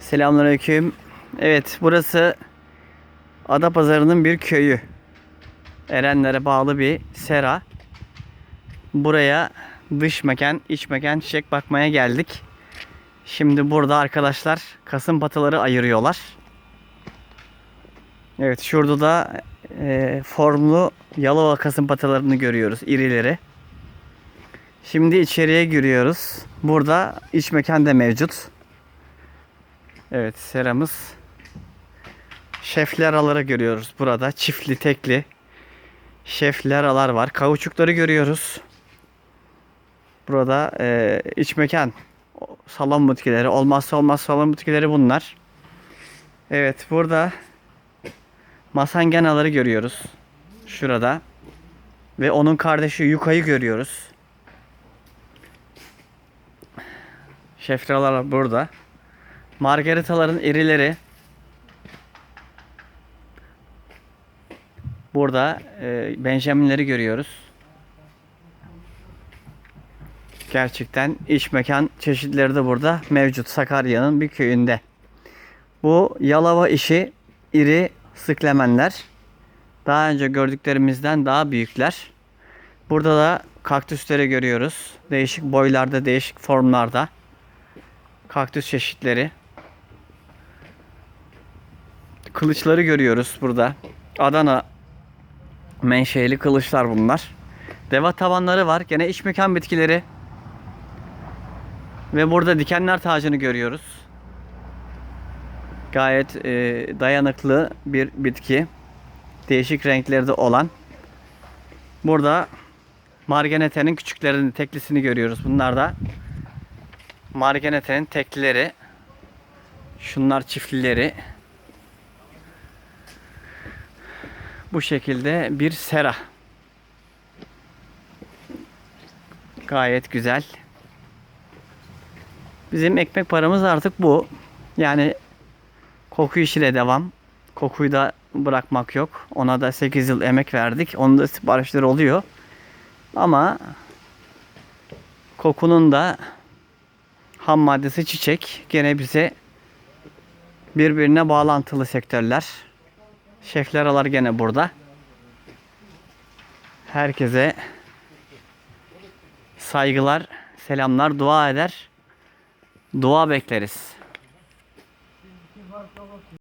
Selamünaleyküm. Evet, burası Adapazarı'nın bir köyü. Erenlere bağlı bir sera. Buraya dış mekan, iç mekan çiçek bakmaya geldik. Şimdi burada arkadaşlar kasım pataları ayırıyorlar. Evet, şurada da e, formlu Yalova kasım patalarını görüyoruz, irileri. Şimdi içeriye giriyoruz. Burada iç mekan da mevcut. Evet seramız. Şefli araları görüyoruz burada. Çiftli tekli. Şefli aralar var. Kauçukları görüyoruz. Burada e, iç mekan salon butikileri. Olmazsa olmaz salon butikileri bunlar. Evet burada masangenaları görüyoruz. Şurada. Ve onun kardeşi Yuka'yı görüyoruz. Şefralar burada. Margaritaların irileri. Burada e, Benjaminleri görüyoruz. Gerçekten iç mekan çeşitleri de burada mevcut Sakarya'nın bir köyünde. Bu Yalova işi iri sıklemenler. Daha önce gördüklerimizden daha büyükler. Burada da kaktüsleri görüyoruz. Değişik boylarda, değişik formlarda. Kaktüs çeşitleri. Kılıçları görüyoruz burada. Adana menşeli kılıçlar bunlar. Deva tabanları var. Gene iç mekan bitkileri. Ve burada dikenler tacını görüyoruz. Gayet e, dayanıklı bir bitki. Değişik renkleri de olan. Burada marganetenin küçüklerini, teklisini görüyoruz. Bunlar da marganetenin teklileri. Şunlar çiftlileri. Bu şekilde bir sera. Gayet güzel. Bizim ekmek paramız artık bu. Yani koku işiyle devam. Kokuyu da bırakmak yok. Ona da 8 yıl emek verdik. Onun da siparişleri oluyor. Ama kokunun da ham maddesi çiçek. Gene bize birbirine bağlantılı sektörler. Şefler alar gene burada. Herkese saygılar, selamlar, dua eder. Dua bekleriz.